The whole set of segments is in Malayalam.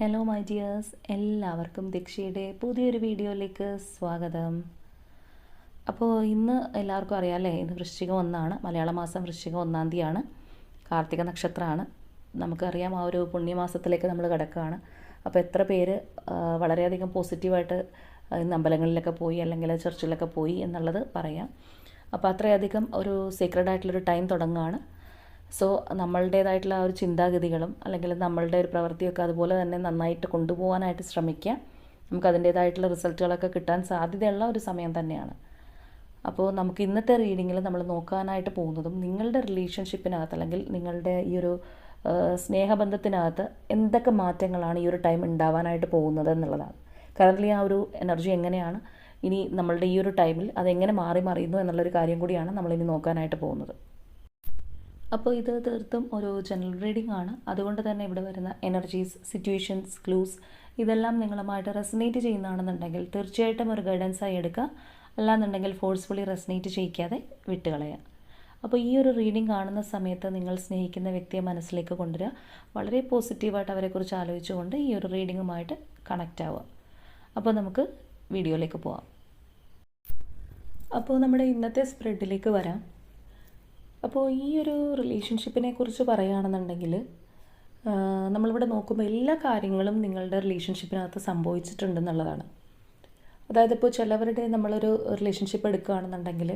ഹലോ മൈ ഡിയേഴ്സ് എല്ലാവർക്കും ദീക്ഷയുടെ പുതിയൊരു വീഡിയോയിലേക്ക് സ്വാഗതം. അപ്പോൾ ഇന്ന് എല്ലാവർക്കും അറിയാമല്ലേ ഇന്ന് വൃശ്ചികം ഒന്നാണ്. മലയാള മാസം വൃശ്ചികം ഒന്നാം തീയതിയാണ്. കാർത്തിക നക്ഷത്രമാണ്. നമുക്കറിയാം ആ ഒരു പുണ്യമാസത്തിലേക്ക് നമ്മൾ കിടക്കുകയാണ്. അപ്പോൾ എത്ര പേര് വളരെയധികം പോസിറ്റീവായിട്ട് ഇന്ന് അമ്പലങ്ങളിലൊക്കെ പോയി അല്ലെങ്കിൽ ചർച്ചിലൊക്കെ പോയി എന്നുള്ളത് പറയാം. അപ്പോൾ അത്രയധികം ഒരു സീക്രഡ് ആയിട്ടുള്ളൊരു ടൈം തുടങ്ങുകയാണ്. സോ നമ്മളുടേതായിട്ടുള്ള ആ ഒരു ചിന്താഗതികളും അല്ലെങ്കിൽ നമ്മളുടെ ഒരു പ്രവൃത്തിയൊക്കെ അതുപോലെ തന്നെ നന്നായിട്ട് കൊണ്ടുപോകാനായിട്ട് ശ്രമിക്കുക. നമുക്ക് അതിന്റേതായിട്ടുള്ള റിസൾട്ടുകളൊക്കെ കിട്ടാൻ സാധ്യതയുള്ള ഒരു സമയം തന്നെയാണ്. അപ്പോൾ നമുക്ക് ഇന്നത്തെ റീഡിങ്ങിൽ നമ്മൾ നോക്കാനായിട്ട് പോകുന്നതും നിങ്ങളുടെ റിലേഷൻഷിപ്പിനകത്ത് അല്ലെങ്കിൽ നിങ്ങളുടെ ഈ ഒരു സ്നേഹബന്ധത്തിനകത്ത് എന്തൊക്കെ മാറ്റങ്ങളാണ് ഈ ഒരു ടൈം ഉണ്ടാവാനായിട്ട് പോകുന്നത് എന്നുള്ളതാണ്. കറന്റ്ലി ആ ഒരു എനർജി എങ്ങനെയാണ്? ഇനി നമ്മളുടെ ഈ ഒരു ടൈമിൽ അതെങ്ങനെ മാറി മറിയുന്നു എന്നുള്ളൊരു കാര്യം കൂടിയാണ് നമ്മളിനി നോക്കാനായിട്ട് പോകുന്നത്. അപ്പോൾ ഇത് തീർത്തും ഒരു ജനറൽ റീഡിംഗ് ആണ്. അതുകൊണ്ട് തന്നെ ഇവിടെ വരുന്ന എനർജീസ് സിറ്റുവേഷൻസ് ക്ലൂസ് ഇതെല്ലാം നിങ്ങളുമായിട്ട് റെസനേറ്റ് ചെയ്യുന്നതാണെന്നുണ്ടെങ്കിൽ തീർച്ചയായിട്ടും ഒരു ഗൈഡൻസായി എടുക്കുക. അല്ലാന്നുണ്ടെങ്കിൽ ഫോഴ്സ്ഫുള്ളി റെസനേറ്റ് ചെയ്യിക്കാതെ വിട്ടുകളയുക. അപ്പോൾ ഈ ഒരു റീഡിംഗ് കാണുന്ന സമയത്ത് നിങ്ങൾ സ്നേഹിക്കുന്ന വ്യക്തിയെ മനസ്സിലേക്ക് കൊണ്ടുവരിക. വളരെ പോസിറ്റീവായിട്ട് അവരെക്കുറിച്ച് ആലോചിച്ചുകൊണ്ട് ഈ ഒരു റീഡിങ്ങുമായിട്ട് കണക്റ്റ് ആവുക. അപ്പോൾ നമുക്ക് വീഡിയോയിലേക്ക് പോവാം. അപ്പോൾ നമ്മുടെ ഇന്നത്തെ സ്പ്രെഡിലേക്ക് വരാം. അപ്പോൾ ഈ ഒരു റിലേഷൻഷിപ്പിനെ കുറിച്ച് പറയുകയാണെന്നുണ്ടെങ്കിൽ നമ്മളിവിടെ നോക്കുമ്പോൾ എല്ലാ കാര്യങ്ങളും നിങ്ങളുടെ റിലേഷൻഷിപ്പിനകത്ത് സംഭവിച്ചിട്ടുണ്ടെന്നുള്ളതാണ് അതായത് ഇപ്പോൾ ചിലവരുടെ നമ്മളൊരു റിലേഷൻഷിപ്പ് എടുക്കുകയാണെന്നുണ്ടെങ്കിൽ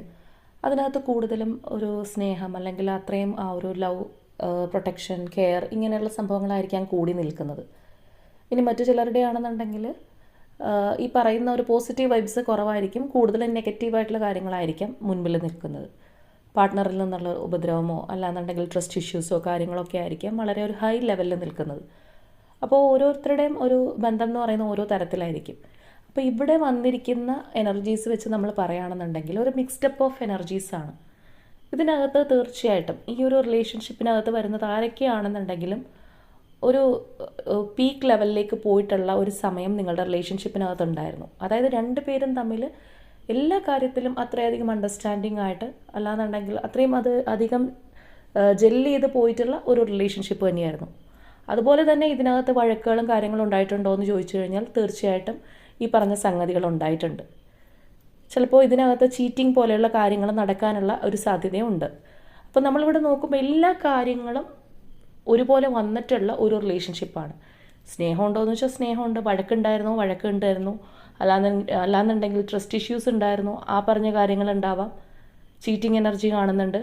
അതിനകത്ത് കൂടുതലും ഒരു സ്നേഹം അല്ലെങ്കിൽ അത്രയും ആ ഒരു ലവ് പ്രൊട്ടക്ഷൻ കെയർ ഇങ്ങനെയുള്ള സംഭവങ്ങളായിരിക്കാം കൂടി നിൽക്കുന്നത്. ഇനി മറ്റു ചിലരുടെ ആണെന്നുണ്ടെങ്കിൽ ഈ പറയുന്ന ഒരു പോസിറ്റീവ് വൈബ്സ് കുറവായിരിക്കും കൂടുതലും നെഗറ്റീവായിട്ടുള്ള കാര്യങ്ങളായിരിക്കാം മുൻപിൽ നിൽക്കുന്നത്. പാർട്ട്ണറിൽ നിന്നുള്ള ഉപദ്രവമോ അല്ലാന്നുണ്ടെങ്കിൽ ട്രസ്റ്റ് ഇഷ്യൂസോ കാര്യങ്ങളൊക്കെ ആയിരിക്കാം വളരെ ഒരു ഹൈ ലെവലിൽ നിൽക്കുന്നത്. അപ്പോൾ ഓരോരുത്തരുടെയും ഒരു ബന്ധം എന്ന് പറയുന്ന ഓരോ തരത്തിലായിരിക്കും. അപ്പോൾ ഇവിടെ വന്നിരിക്കുന്ന എനർജീസ് വെച്ച് നമ്മൾ പറയുകയാണെന്നുണ്ടെങ്കിൽ ഒരു മിക്സ്ഡപ്പ് ഓഫ് എനർജീസ് ആണ്. ഇതിനകത്ത് തീർച്ചയായിട്ടും ഈ ഒരു റിലേഷൻഷിപ്പിനകത്ത് വരുന്നത് ആരൊക്കെയാണെന്നുണ്ടെങ്കിലും ഒരു പീക്ക് ലെവലിലേക്ക് പോയിട്ടുള്ള ഒരു സമയം നിങ്ങളുടെ റിലേഷൻഷിപ്പിനകത്ത് ഉണ്ടായിരുന്നു. അതായത് രണ്ട് പേരും തമ്മിൽ എല്ലാ കാര്യത്തിലും അത്രയധികം അണ്ടർസ്റ്റാൻഡിങ് ആയിട്ട് അല്ലാന്നുണ്ടെങ്കിൽ അത്രയും അത് അധികം ജെല്ല് ചെയ്ത് പോയിട്ടുള്ള ഒരു റിലേഷൻഷിപ്പ് തന്നെയായിരുന്നു. അതുപോലെ തന്നെ ഇതിനകത്ത് വഴക്കുകളും കാര്യങ്ങളും ഉണ്ടായിട്ടുണ്ടോ എന്ന് ചോദിച്ചു കഴിഞ്ഞാൽ തീർച്ചയായിട്ടും ഈ പറഞ്ഞ സംഗതികൾ ഉണ്ടായിട്ടുണ്ട്. ചിലപ്പോൾ ഇതിനകത്ത് ചീറ്റിംഗ് പോലെയുള്ള കാര്യങ്ങൾ നടക്കാനുള്ള ഒരു സാധ്യതയുണ്ട്. അപ്പോൾ നമ്മളിവിടെ നോക്കുമ്പോൾ എല്ലാ കാര്യങ്ങളും ഒരുപോലെ വന്നിട്ടുള്ള ഒരു റിലേഷൻഷിപ്പാണ് സ്നേഹമുണ്ടോ എന്ന് വെച്ചാൽ സ്നേഹമുണ്ട് വഴക്കുണ്ടായിരുന്നു വഴക്കുണ്ടായിരുന്നു. അല്ലാന്ന് അല്ലാന്നുണ്ടെങ്കിൽ ട്രസ്റ്റ് ഇഷ്യൂസ് ഉണ്ടായിരുന്നു. ആ പറഞ്ഞ കാര്യങ്ങൾ ഉണ്ടാവാം. ചീറ്റിംഗ് എനർജി കാണുന്നുണ്ട്.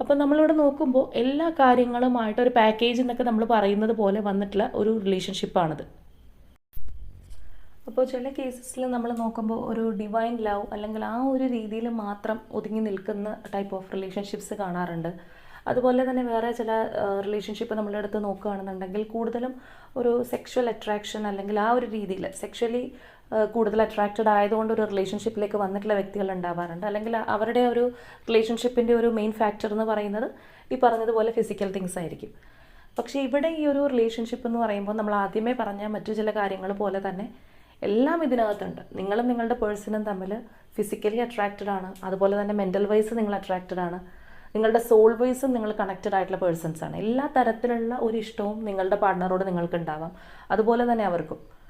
അപ്പോൾ നമ്മളിവിടെ നോക്കുമ്പോൾ എല്ലാ കാര്യങ്ങളുമായിട്ട് ഒരു പാക്കേജ് എന്നൊക്കെ നമ്മൾ പറയുന്നത് പോലെ വന്നിട്ടുള്ള ഒരു റിലേഷൻഷിപ്പാണിത് അപ്പോൾ ചില കേസസിൽ നമ്മൾ നോക്കുമ്പോൾ ഒരു ഡിവൈൻ ലവ് അല്ലെങ്കിൽ ആ ഒരു രീതിയിൽ മാത്രം ഒതുങ്ങി നിൽക്കുന്ന ടൈപ്പ് ഓഫ് റിലേഷൻഷിപ്സ് കാണാറുണ്ട്. അതുപോലെ തന്നെ വേറെ ചില റിലേഷൻഷിപ്പ് നമ്മളുടെ അടുത്ത് നോക്കുകയാണെന്നുണ്ടെങ്കിൽ കൂടുതലും ഒരു സെക്ഷൽ അട്രാക്ഷൻ അല്ലെങ്കിൽ ആ ഒരു രീതിയിൽ സെക്ഷലി കൂടുതൽ അട്രാക്റ്റഡ് ആയതുകൊണ്ട് ഒരു റിലേഷൻഷിപ്പിലേക്ക് വന്നിട്ടുള്ള വ്യക്തികൾ ഉണ്ടാവാറുണ്ട്. അല്ലെങ്കിൽ അവരുടെ ഒരു റിലേഷൻഷിപ്പിന്റെ ഒരു മെയിൻ ഫാക്ടർ എന്ന് പറയുന്നത് ഈ പറഞ്ഞതുപോലെ ഫിസിക്കൽ തിങ്സ് ആയിരിക്കും. പക്ഷേ ഇവിടെ ഈ ഒരു റിലേഷൻഷിപ്പ് എന്ന് പറയുമ്പോൾ നമ്മൾ ആദ്യമേ പറഞ്ഞ മറ്റു ചില കാര്യങ്ങൾ പോലെ തന്നെ എല്ലാം ഇതിനകത്തുണ്ട്. നിങ്ങളും നിങ്ങളുടെ പേഴ്സണും തമ്മിൽ ഫിസിക്കലി അട്രാക്റ്റഡ് ആണ്. അതുപോലെ തന്നെ മെന്റൽ വൈസ് നിങ്ങൾ അട്രാക്റ്റഡ് ആണ്. നിങ്ങളുടെ സോൾ വൈസും നിങ്ങൾ കണക്റ്റഡ് ആയിട്ടുള്ള പേഴ്സൺസ് ആണ്. എല്ലാ തരത്തിലുള്ള ഒരു ഇഷ്ടവും നിങ്ങളുടെ പാർട്ട്ണറോട് നിങ്ങൾക്ക് ഉണ്ടാവാം. അതുപോലെ തന്നെ അവർക്കും.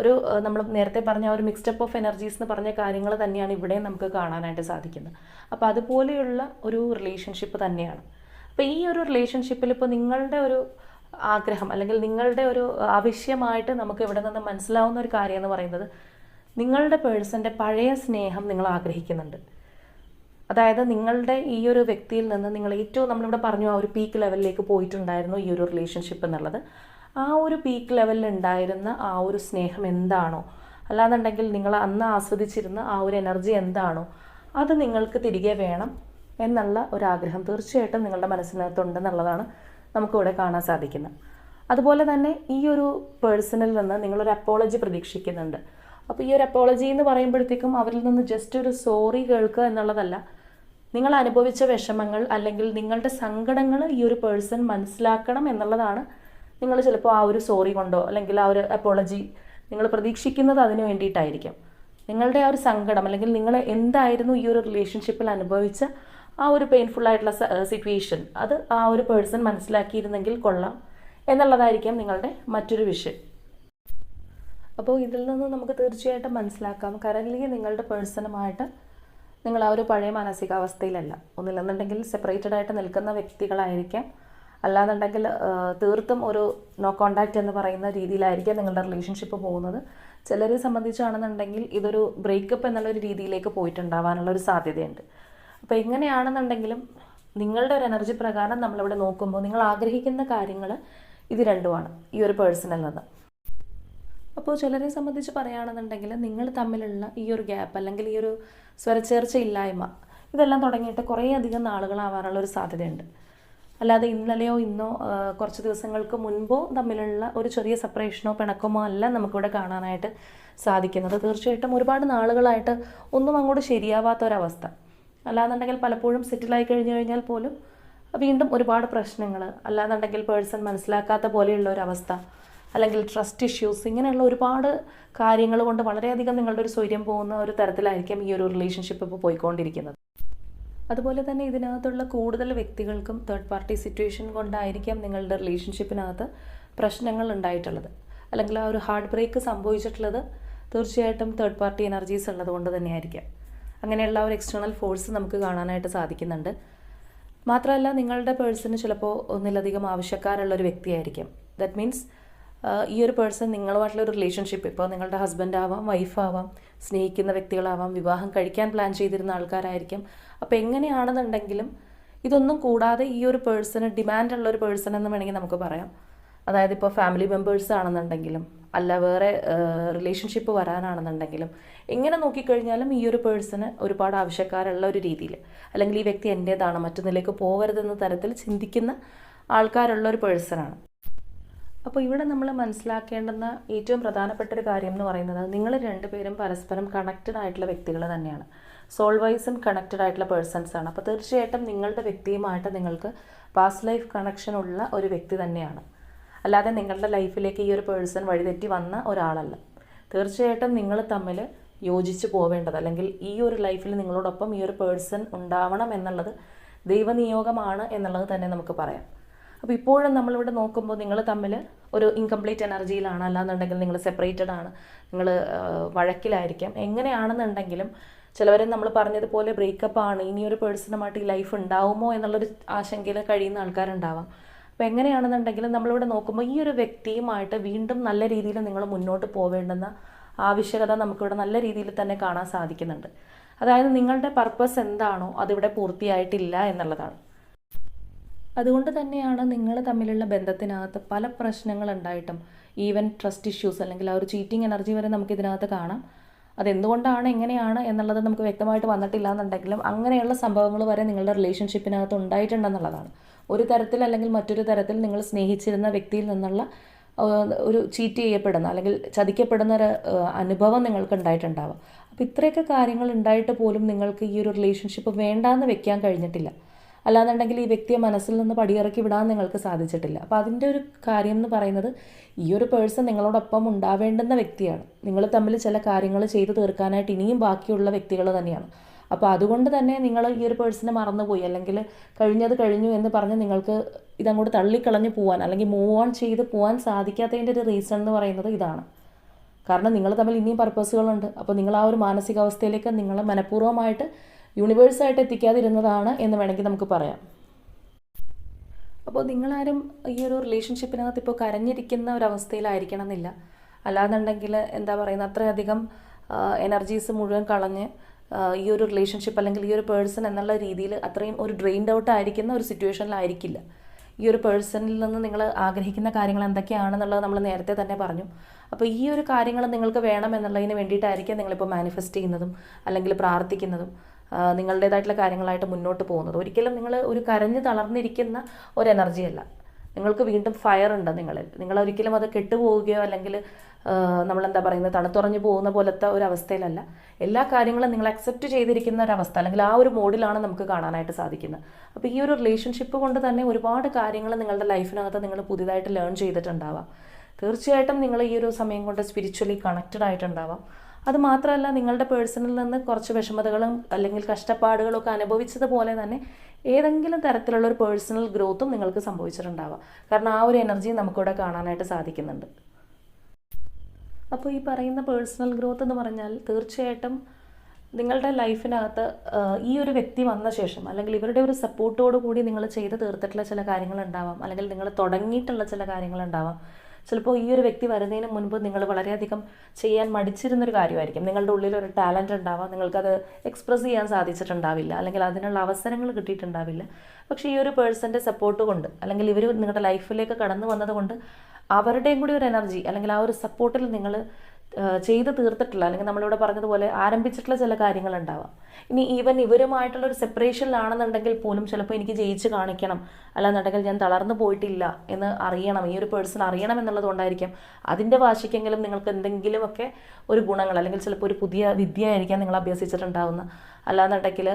ഒരു നമ്മൾ നേരത്തെ പറഞ്ഞ ഒരു മിക്സ്ഡപ്പ് ഓഫ് എനർജീസ് എന്ന് പറഞ്ഞ കാര്യങ്ങൾ തന്നെയാണ് ഇവിടെ നമുക്ക് കാണാനായിട്ട് സാധിക്കുന്നത്. അപ്പോൾ അതുപോലെയുള്ള ഒരു റിലേഷൻഷിപ്പ് തന്നെയാണ്. അപ്പോൾ ഈ ഒരു റിലേഷൻഷിപ്പിൽ ഇപ്പോൾ നിങ്ങളുടെ ഒരു ആഗ്രഹം അല്ലെങ്കിൽ നിങ്ങളുടെ ഒരു ആവശ്യമായിട്ട് നമുക്ക് ഇവിടെ നിന്ന് മനസ്സിലാവുന്ന ഒരു കാര്യം എന്ന് പറയുന്നത് നിങ്ങളുടെ പേഴ്സന്റെ പഴയ സ്നേഹം നിങ്ങൾ ആഗ്രഹിക്കുന്നുണ്ട്. അതായത് നിങ്ങളുടെ ഈ ഒരു വ്യക്തിയിൽ നിന്ന് നിങ്ങൾ ഏറ്റവും നമ്മളിവിടെ പറഞ്ഞു ആ ഒരു പീക്ക് ലെവലിലേക്ക് പോയിട്ടുണ്ടായിരുന്നു ഈ ഒരു റിലേഷൻഷിപ്പ് എന്നുള്ളത്. ആ ഒരു പീക്ക് ലെവലിൽ ഉണ്ടായിരുന്ന ആ ഒരു സ്നേഹം എന്താണോ? അല്ലാന്നുണ്ടെങ്കിൽ നിങ്ങൾ അന്ന് ആസ്വദിച്ചിരുന്ന ആ ഒരു എനർജി എന്താണോ? അത് നിങ്ങൾക്ക് തിരികെ വേണം എന്നുള്ള ഒരാഗ്രഹം തീർച്ചയായിട്ടും നിങ്ങളുടെ മനസ്സിനകത്തുണ്ടെന്നുള്ളതാണ് നമുക്കിവിടെ കാണാൻ സാധിക്കുന്നത്. അതുപോലെ തന്നെ ഈ ഒരു പേഴ്സണിൽ നിന്ന് നിങ്ങളൊരു അപ്പോളജി പ്രതീക്ഷിക്കുന്നുണ്ട്. അപ്പോൾ ഈ ഒരു അപ്പോളജി എന്ന് പറയുമ്പോഴത്തേക്കും അവരിൽ നിന്ന് ജസ്റ്റ് ഒരു സോറി കേൾക്കുക എന്നുള്ളതല്ല. നിങ്ങൾ അനുഭവിച്ച വിഷമങ്ങൾ അല്ലെങ്കിൽ നിങ്ങളുടെ സങ്കടങ്ങൾ ഈ ഒരു പേഴ്സൺ മനസ്സിലാക്കണം എന്നുള്ളതാണ് നിങ്ങൾ ചിലപ്പോൾ ആ ഒരു സോറി കൊണ്ടോ അല്ലെങ്കിൽ ആ ഒരു അപ്പോളജി നിങ്ങൾ പ്രതീക്ഷിക്കുന്നത് അതിന് വേണ്ടിയിട്ടായിരിക്കും. നിങ്ങളുടെ ആ ഒരു സങ്കടം അല്ലെങ്കിൽ നിങ്ങൾ എന്തായിരുന്നു ഈ ഒരു റിലേഷൻഷിപ്പിൽ അനുഭവിച്ച ആ ഒരു പെയിൻഫുൾ ആയിട്ടുള്ള സിറ്റുവേഷൻ അത് ആ ഒരു പേഴ്സൺ മനസ്സിലാക്കിയിരുന്നെങ്കിൽ കൊള്ളാം എന്നുള്ളതായിരിക്കാം നിങ്ങളുടെ മറ്റൊരു വിഷയം. അപ്പോൾ ഇതിൽ നിന്ന് നമുക്ക് തീർച്ചയായിട്ടും മനസ്സിലാക്കാം. കറൻലി നിങ്ങളുടെ പേഴ്സണുമായിട്ട് നിങ്ങൾ ആ ഒരു പഴയ മാനസികാവസ്ഥയിലല്ല. ഒന്നില്ലെന്നുണ്ടെങ്കിൽ സെപ്പറേറ്റഡ് ആയിട്ട് നിൽക്കുന്ന വ്യക്തികളായിരിക്കാം. അല്ലാന്നുണ്ടെങ്കിൽ തീർത്തും ഒരു നോ കോണ്ടാക്റ്റ് എന്ന് പറയുന്ന രീതിയിലായിരിക്കാം നിങ്ങളുടെ റിലേഷൻഷിപ്പ് പോകുന്നത്. ചിലരെ സംബന്ധിച്ചാണെന്നുണ്ടെങ്കിൽ ഇതൊരു ബ്രേക്കപ്പ് എന്നുള്ളൊരു രീതിയിലേക്ക് പോയിട്ടുണ്ടാവാനുള്ള ഒരു സാധ്യതയുണ്ട്. അപ്പോൾ എങ്ങനെയാണെന്നുണ്ടെങ്കിലും നിങ്ങളുടെ ഒരു എനർജി പ്രകാരം നമ്മളിവിടെ നോക്കുമ്പോൾ നിങ്ങൾ ആഗ്രഹിക്കുന്ന കാര്യങ്ങൾ ഇത് രണ്ടുമാണ് ഈ ഒരു പേഴ്സണിൽ നിന്ന് അപ്പോൾ ചിലരെ സംബന്ധിച്ച് പറയുകയാണെന്നുണ്ടെങ്കിൽ നിങ്ങൾ തമ്മിലുള്ള ഈ ഒരു ഗ്യാപ്പ് അല്ലെങ്കിൽ ഈ ഒരു സ്വരച്ചേർച്ച ഇല്ലായ്മ ഇതെല്ലാം തുടങ്ങിയിട്ട് കുറേയധികം നാളുകളാവാനുള്ള ഒരു സാധ്യതയുണ്ട്. അല്ലാതെ ഇന്നലെയോ ഇന്നോ കുറച്ച് ദിവസങ്ങൾക്ക് മുൻപോ തമ്മിലുള്ള ഒരു ചെറിയ സെപ്പറേഷനോ പിണക്കമോ അല്ല നമുക്കിവിടെ കാണാനായിട്ട് സാധിക്കുന്നത്. തീർച്ചയായിട്ടും ഒരുപാട് നാളുകളായിട്ട് ഒന്നും അങ്ങോട്ട് ശരിയാവാത്ത ഒരവസ്ഥ അല്ലാന്നുണ്ടെങ്കിൽ പലപ്പോഴും സെറ്റിലായി കഴിഞ്ഞു കഴിഞ്ഞാൽ പോലും വീണ്ടും ഒരുപാട് പ്രശ്നങ്ങൾ അല്ലാന്നുണ്ടെങ്കിൽ പേഴ്സൺ മനസ്സിലാക്കാത്ത പോലെയുള്ള ഒരവസ്ഥ അല്ലെങ്കിൽ ട്രസ്റ്റ് ഇഷ്യൂസ് ഇങ്ങനെയുള്ള ഒരുപാട് കാര്യങ്ങൾ കൊണ്ട് വളരെയധികം നിങ്ങളുടെ ഒരു സ്വൈര്യം പോകുന്ന ഒരു തരത്തിലായിരിക്കും ഈ ഒരു റിലേഷൻഷിപ്പ് ഇപ്പോൾ പോയിക്കൊണ്ടിരിക്കുന്നത്. അതുപോലെ തന്നെ ഇതിനകത്തുള്ള കൂടുതൽ വ്യക്തികൾക്കും തേർഡ് പാർട്ടി സിറ്റുവേഷൻ കൊണ്ടായിരിക്കാം നിങ്ങളുടെ റിലേഷൻഷിപ്പിനകത്ത് പ്രശ്നങ്ങൾ ഉണ്ടായിട്ടുള്ളത്. അല്ലെങ്കിൽ ആ ഒരു ഹാർട്ട് ബ്രേക്ക് സംഭവിച്ചിട്ടുള്ളത് തീർച്ചയായിട്ടും തേർഡ് പാർട്ടി എനർജീസ് ഉള്ളത് കൊണ്ട് തന്നെയായിരിക്കാം. അങ്ങനെയുള്ള ഒരു എക്സ്റ്റേണൽ ഫോഴ്സ് നമുക്ക് കാണാനായിട്ട് സാധിക്കുന്നുണ്ട്. മാത്രമല്ല നിങ്ങളുടെ പേഴ്സണ് ചിലപ്പോൾ ഒന്നിലധികം ആവശ്യക്കാരുള്ള ഒരു വ്യക്തിയായിരിക്കും. ദാറ്റ് മീൻസ് ഈ ഒരു പേഴ്സൺ നിങ്ങളുമായിട്ടുള്ള ഒരു റിലേഷൻഷിപ്പ് ഇപ്പോൾ നിങ്ങളുടെ ഹസ്ബൻഡ് ആവാം വൈഫ് ആവാം സ്നേഹിക്കുന്ന വ്യക്തികളാവാം വിവാഹം കഴിക്കാൻ പ്ലാൻ ചെയ്തിരുന്ന ആൾക്കാരായിരിക്കും. അപ്പോൾ എങ്ങനെയാണെന്നുണ്ടെങ്കിലും ഇതൊന്നും കൂടാതെ ഈ ഒരു പേഴ്സണ് ഡിമാൻഡുള്ള ഒരു പേഴ്സൺ എന്ന് വേണമെങ്കിൽ നമുക്ക് പറയാം. അതായത് ഇപ്പോൾ ഫാമിലി മെമ്പേഴ്സ് ആണെന്നുണ്ടെങ്കിലും അല്ല വേറെ റിലേഷൻഷിപ്പ് വരാനാണെന്നുണ്ടെങ്കിലും എങ്ങനെ നോക്കിക്കഴിഞ്ഞാലും ഈ ഒരു പേഴ്സണ് ഒരുപാട് ആവശ്യക്കാരുള്ള ഒരു രീതിയിൽ അല്ലെങ്കിൽ ഈ വ്യക്തി എന്റേതാണ് മറ്റൊന്നിലേക്ക് പോകരുതെന്ന തരത്തിൽ ചിന്തിക്കുന്ന ആൾക്കാരുള്ള ഒരു പേഴ്സണാണ് അപ്പോൾ ഇവിടെ നമ്മൾ മനസ്സിലാക്കേണ്ടുന്ന ഏറ്റവും പ്രധാനപ്പെട്ട ഒരു കാര്യം എന്ന് പറയുന്നത് നിങ്ങൾ രണ്ടുപേരും പരസ്പരം കണക്റ്റഡ് ആയിട്ടുള്ള വ്യക്തികൾ തന്നെയാണ്. സോൾ വൈസും കണക്റ്റഡ് ആയിട്ടുള്ള പേഴ്സൺസ് ആണ്. അപ്പോൾ തീർച്ചയായിട്ടും നിങ്ങളുടെ വ്യക്തിയുമായിട്ട് നിങ്ങൾക്ക് പാസ്റ്റ് ലൈഫ് കണക്ഷൻ ഉള്ള ഒരു വ്യക്തി തന്നെയാണ്. അല്ലാതെ നിങ്ങളുടെ ലൈഫിലേക്ക് ഈ ഒരു പേഴ്സൺ വഴിതെറ്റി വന്ന ഒരാളല്ല. തീർച്ചയായിട്ടും നിങ്ങൾ തമ്മിൽ യോജിച്ച് പോവേണ്ടത് അല്ലെങ്കിൽ ഈ ഒരു ലൈഫിൽ നിങ്ങളോടൊപ്പം ഈ ഒരു പേഴ്സൺ ഉണ്ടാവണം എന്നുള്ളത് ദൈവനിയോഗമാണ് എന്നുള്ളത് തന്നെ നമുക്ക് പറയാം. അപ്പോൾ ഇപ്പോഴും നമ്മളിവിടെ നോക്കുമ്പോൾ നിങ്ങൾ തമ്മിൽ ഒരു ഇൻകംപ്ലീറ്റ് എനർജിയിലാണ് അല്ലാന്നുണ്ടെങ്കിൽ നിങ്ങൾ സെപ്പറേറ്റഡ് ആണ്. നിങ്ങൾ വഴക്കിലായിരിക്കാം. എങ്ങനെയാണെന്നുണ്ടെങ്കിലും ചിലവരെ നമ്മൾ പറഞ്ഞതുപോലെ ബ്രേക്കപ്പ് ആണ്. ഇനി ഒരു പേഴ്സണുമായിട്ട് ഈ ലൈഫ് ഉണ്ടാവുമോ എന്നുള്ളൊരു ആശങ്കയിൽ കഴിയുന്ന ആൾക്കാരുണ്ടാവാം. അപ്പോൾ എങ്ങനെയാണെന്നുണ്ടെങ്കിലും നമ്മളിവിടെ നോക്കുമ്പോൾ ഈ ഒരു വ്യക്തിയുമായിട്ട് വീണ്ടും നല്ല രീതിയിൽ നിങ്ങൾ മുന്നോട്ട് പോവേണ്ടുന്ന ആവശ്യകത നമുക്കിവിടെ നല്ല രീതിയിൽ തന്നെ കാണാൻ സാധിക്കുന്നുണ്ട്. അതായത് നിങ്ങളുടെ പർപ്പസ് എന്താണോ അതിവിടെ പൂർത്തിയായിട്ടില്ല എന്നുള്ളതാണ്. അതുകൊണ്ട് തന്നെയാണ് നിങ്ങൾ തമ്മിലുള്ള ബന്ധത്തിനകത്ത് പല പ്രശ്നങ്ങൾ ഉണ്ടായിട്ടും. ഈവൻ ട്രസ്റ്റ് ഇഷ്യൂസ് അല്ലെങ്കിൽ ആ ഒരു ചീറ്റിംഗ് എനർജി വരെ നമുക്ക് ഇതിനകത്ത് കാണാം. അതെന്തുകൊണ്ടാണ് എങ്ങനെയാണ് എന്നുള്ളത് നമുക്ക് വ്യക്തമായിട്ട് വന്നിട്ടില്ല എന്നുണ്ടെങ്കിലും അങ്ങനെയുള്ള സംഭവങ്ങൾ വരെ നിങ്ങളുടെ റിലേഷൻഷിപ്പിനകത്ത് ഉണ്ടായിട്ടുണ്ടെന്നുള്ളതാണ്. ഒരു തരത്തിൽ അല്ലെങ്കിൽ മറ്റൊരു തരത്തിൽ നിങ്ങൾ സ്നേഹിച്ചിരുന്ന വ്യക്തിയിൽ നിന്നുള്ള ഒരു ചീറ്റ് ചെയ്യപ്പെടുന്ന അല്ലെങ്കിൽ ചതിക്കപ്പെടുന്ന ഒരു അനുഭവം നിങ്ങൾക്ക് ഉണ്ടായിട്ടുണ്ടാവാം. അപ്പോൾ ഇത്രയൊക്കെ കാര്യങ്ങൾ ഉണ്ടായിട്ട് പോലും നിങ്ങൾക്ക് ഈ ഒരു റിലേഷൻഷിപ്പ് വേണ്ടാന്ന് വെക്കാൻ കഴിഞ്ഞിട്ടില്ല. അല്ലാന്നുണ്ടെങ്കിൽ ഈ വ്യക്തിയെ മനസ്സിൽ നിന്ന് പടിയിറക്കി വിടാൻ നിങ്ങൾക്ക് സാധിച്ചിട്ടില്ല. അപ്പോൾ അതിന്റെ ഒരു കാര്യം എന്ന് പറയുന്നത് ഈ ഒരു പേഴ്സൺ നിങ്ങളോടൊപ്പം ഉണ്ടാവേണ്ടുന്ന വ്യക്തിയാണ്. നിങ്ങൾ തമ്മിൽ ചില കാര്യങ്ങൾ ചെയ്തു തീർക്കാനായിട്ട് ഇനിയും ബാക്കിയുള്ള വ്യക്തികൾ തന്നെയാണ്. അപ്പോൾ അതുകൊണ്ട് തന്നെ നിങ്ങൾ ഈ ഒരു പേഴ്സണെ മറന്നുപോയി. അല്ലെങ്കിൽ കഴിഞ്ഞത് കഴിഞ്ഞു എന്ന് പറഞ്ഞ് നിങ്ങൾക്ക് ഇതങ്ങോട്ട് തള്ളിക്കളഞ്ഞ് പോകാൻ അല്ലെങ്കിൽ മൂവ് ഓൺ ചെയ്ത് പോകാൻ സാധിക്കാത്തതിന്റെ ഒരു റീസൺ എന്ന് പറയുന്നത് ഇതാണ്. കാരണം നിങ്ങൾ തമ്മിൽ ഇനിയും പർപ്പസുകളുണ്ട് അപ്പോൾ നിങ്ങൾ ആ ഒരു മാനസികാവസ്ഥയിലേക്ക് നിങ്ങൾ മനഃപൂർവമായിട്ട് യൂണിവേഴ്സായിട്ട് എത്തിക്കാതിരുന്നതാണ് എന്ന് വേണമെങ്കിൽ നമുക്ക് പറയാം. അപ്പോൾ നിങ്ങളാരും ഈ ഒരു റിലേഷൻഷിപ്പിനകത്ത് ഇപ്പോൾ കരഞ്ഞിരിക്കുന്ന ഒരവസ്ഥയിലായിരിക്കണം എന്നില്ല അല്ലാന്നുണ്ടെങ്കിൽ എന്താ പറയുന്നത് അത്രയധികം എനർജീസ് മുഴുവൻ കളഞ്ഞ് ഈ ഒരു റിലേഷൻഷിപ്പ് അല്ലെങ്കിൽ ഈ ഒരു പേഴ്സൺ എന്നുള്ള രീതിയിൽ അത്രയും ഒരു ഡ്രെയിൻഡ് ഔട്ട് ആയിരിക്കുന്ന ഒരു സിറ്റുവേഷനിലായിരിക്കില്ല ഈ ഒരു പേഴ്സണിൽ നിന്ന് നിങ്ങൾ ആഗ്രഹിക്കുന്ന കാര്യങ്ങൾ എന്തൊക്കെയാണെന്നുള്ളത് നമ്മൾ നേരത്തെ തന്നെ പറഞ്ഞു. അപ്പോൾ ഈ ഒരു കാര്യങ്ങൾ നിങ്ങൾക്ക് വേണം എന്നുള്ളതിന് വേണ്ടിയിട്ടായിരിക്കും നിങ്ങളിപ്പോൾ മാനിഫെസ്റ്റ് ചെയ്യുന്നതും അല്ലെങ്കിൽ പ്രാർത്ഥിക്കുന്നതും. നിങ്ങളുടേതായിട്ടുള്ള കാര്യങ്ങളായിട്ട് മുന്നോട്ട് പോകുന്നത്. ഒരിക്കലും നിങ്ങൾ ഒരു കരഞ്ഞ് തളർന്നിരിക്കുന്ന ഒരു എനർജിയല്ല നിങ്ങൾക്ക് വീണ്ടും ഫയർ ഉണ്ട് നിങ്ങളിൽ. നിങ്ങൾ ഒരിക്കലും അത് കെട്ടുപോവുകയോ അല്ലെങ്കിൽ നമ്മളെന്താ പറയുന്നത് തണുത്തുറഞ്ഞു പോകുന്ന പോലത്തെ ഒരു അവസ്ഥയിലല്ല. എല്ലാ കാര്യങ്ങളും നിങ്ങൾ അക്സെപ്റ്റ് ചെയ്തിരിക്കുന്ന ഒരു അവസ്ഥ അല്ലെങ്കിൽ ആ ഒരു മോഡിലാണ് നമുക്ക് കാണാനായിട്ട് സാധിക്കുന്നത്. അപ്പോൾ ഈ ഒരു റിലേഷൻഷിപ്പ് കൊണ്ട് തന്നെ ഒരുപാട് കാര്യങ്ങൾ നിങ്ങളുടെ ലൈഫിനകത്ത് നിങ്ങൾ പുതിയതായിട്ട് ലേൺ ചെയ്തിട്ടുണ്ടാവാം. തീർച്ചയായിട്ടും നിങ്ങൾ ഈ ഒരു സമയം കൊണ്ട് സ്പിരിച്വലി കണക്റ്റഡ് ആയിട്ടുണ്ടാവാം. അത് മാത്രമല്ല നിങ്ങളുടെ പേഴ്സണിൽ നിന്ന് കുറച്ച് വിഷമതകളും അല്ലെങ്കിൽ കഷ്ടപ്പാടുകളും ഒക്കെ അനുഭവിച്ചതുപോലെ തന്നെ ഏതെങ്കിലും തരത്തിലുള്ള ഒരു പേഴ്സണൽ ഗ്രോത്തും നിങ്ങൾക്ക് സംഭവിച്ചിട്ടുണ്ടാവാം. കാരണം ആ ഒരു എനർജി നമുക്കിവിടെ കാണാനായിട്ട് സാധിക്കുന്നുണ്ട്. അപ്പോൾ ഈ പറയുന്ന പേഴ്സണൽ ഗ്രോത്ത് എന്ന് പറഞ്ഞാൽ തീർച്ചയായിട്ടും നിങ്ങളുടെ ലൈഫിനകത്ത് ഈ ഒരു വ്യക്തി വന്ന ശേഷം അല്ലെങ്കിൽ ഇവരുടെ ഒരു സപ്പോർട്ടോടു കൂടി നിങ്ങൾ ചെയ്ത് തീർത്തിട്ടുള്ള ചില കാര്യങ്ങളുണ്ടാവാം. അല്ലെങ്കിൽ നിങ്ങൾ തുടങ്ങിയിട്ടുള്ള ചില കാര്യങ്ങളുണ്ടാവാം. ചിലപ്പോൾ ഈ ഒരു വ്യക്തി വരുന്നതിന് മുൻപ് നിങ്ങൾ വളരെയധികം ചെയ്യാൻ മടിച്ചിരുന്നൊരു കാര്യമായിരിക്കും. നിങ്ങളുടെ ഉള്ളിൽ ഒരു ടാലന്റ് ഉണ്ടാവാം നിങ്ങൾക്കത് എക്സ്പ്രസ് ചെയ്യാൻ സാധിച്ചിട്ടുണ്ടാവില്ല അല്ലെങ്കിൽ അതിനുള്ള അവസരങ്ങൾ കിട്ടിയിട്ടുണ്ടാവില്ല. പക്ഷേ ഈ ഒരു പേഴ്സന്റെ സപ്പോർട്ട് കൊണ്ട് അല്ലെങ്കിൽ ഇവർ നിങ്ങളുടെ ലൈഫിലേക്ക് കടന്നു വന്നതുകൊണ്ട് അവരുടെയും കൂടി ഒരു എനർജി അല്ലെങ്കിൽ ആ ഒരു സപ്പോർട്ടിൽ നിങ്ങൾ ചെയ്ത് തീർത്തിട്ടില്ല. അല്ലെങ്കിൽ നമ്മളിവിടെ പറഞ്ഞതുപോലെ ആരംഭിച്ചിട്ടുള്ള ചില കാര്യങ്ങളുണ്ടാവാം. ഇനി ഈവൻ ഇവരുമായിട്ടുള്ള ഒരു സെപ്പറേഷനിലാണെന്നുണ്ടെങ്കിൽ പോലും ചിലപ്പോൾ എനിക്ക് ജയിച്ച് കാണിക്കണം. അല്ലാന്നുണ്ടെങ്കിൽ ഞാൻ തളർന്നു പോയിട്ടില്ല എന്ന് അറിയണം. ഈ ഒരു പേഴ്സൺ അറിയണം എന്നുള്ളത് കൊണ്ടായിരിക്കും അതിന്റെ വാശിക്കെങ്കിലും നിങ്ങൾക്ക് എന്തെങ്കിലുമൊക്കെ ഒരു ഗുണങ്ങൾ അല്ലെങ്കിൽ ചിലപ്പോൾ ഒരു പുതിയ വിദ്യ ആയിരിക്കാം നിങ്ങൾ അഭ്യസിച്ചിട്ടുണ്ടാവുന്ന. അല്ലാന്നുണ്ടെങ്കിൽ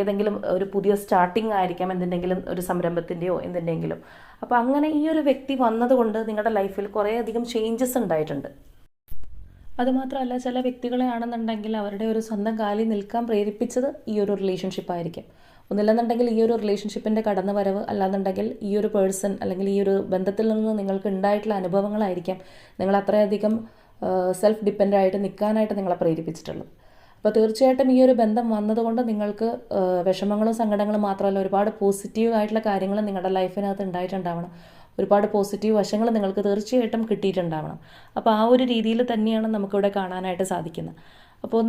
ഏതെങ്കിലും ഒരു പുതിയ സ്റ്റാർട്ടിങ് ആയിരിക്കാം എന്തിന്റെങ്കിലും ഒരു സംരംഭത്തിന്റെയോ എന്തിന്റെങ്കിലും. അപ്പോൾ അങ്ങനെ ഈ ഒരു വ്യക്തി വന്നതുകൊണ്ട് നിങ്ങളുടെ ലൈഫിൽ കുറേയധികം ചേഞ്ചസ് ഉണ്ടായിട്ടുണ്ട്. അതുമാത്രമല്ല ചില വ്യക്തികളെ ആണെന്നുണ്ടെങ്കിൽ അവരുടെ ഒരു സ്വന്തം കാലിൽ നിൽക്കാൻ പ്രേരിപ്പിച്ചത് ഈ ഒരു റിലേഷൻഷിപ്പ് ആയിരിക്കും. ഒന്നില്ലെന്നുണ്ടെങ്കിൽ ഈ ഒരു റിലേഷൻഷിപ്പിന്റെ കടന്നുവരവ് അല്ലാന്നുണ്ടെങ്കിൽ ഈ ഒരു പേഴ്സൺ അല്ലെങ്കിൽ ഈ ഒരു ബന്ധത്തിൽ നിന്ന് നിങ്ങൾക്ക് ഉണ്ടായിട്ടുള്ള അനുഭവങ്ങളായിരിക്കാം നിങ്ങൾ അത്രയധികം സെൽഫ് ഡിപ്പെൻഡ് ആയിട്ട് നിൽക്കാനായിട്ട് നിങ്ങളെ പ്രേരിപ്പിച്ചിട്ടുള്ളത്. അപ്പോൾ തീർച്ചയായിട്ടും ഈ ഒരു ബന്ധം വന്നതുകൊണ്ട് നിങ്ങൾക്ക് വിഷമങ്ങളും സങ്കടങ്ങളും മാത്രമല്ല ഒരുപാട് പോസിറ്റീവ് ആയിട്ടുള്ള കാര്യങ്ങൾ നിങ്ങളുടെ ലൈഫിനകത്ത് ഉണ്ടായിട്ടുണ്ടാവണം. ഒരുപാട് പോസിറ്റീവ് വശങ്ങൾ നിങ്ങൾക്ക് തീർച്ചയായിട്ടും കിട്ടിയിട്ടുണ്ടാവണം. അപ്പോൾ ആ ഒരു രീതിയിൽ തന്നെയാണ് നമുക്കിവിടെ കാണാനായിട്ട് സാധിക്കുന്നത്. അപ്പോൾ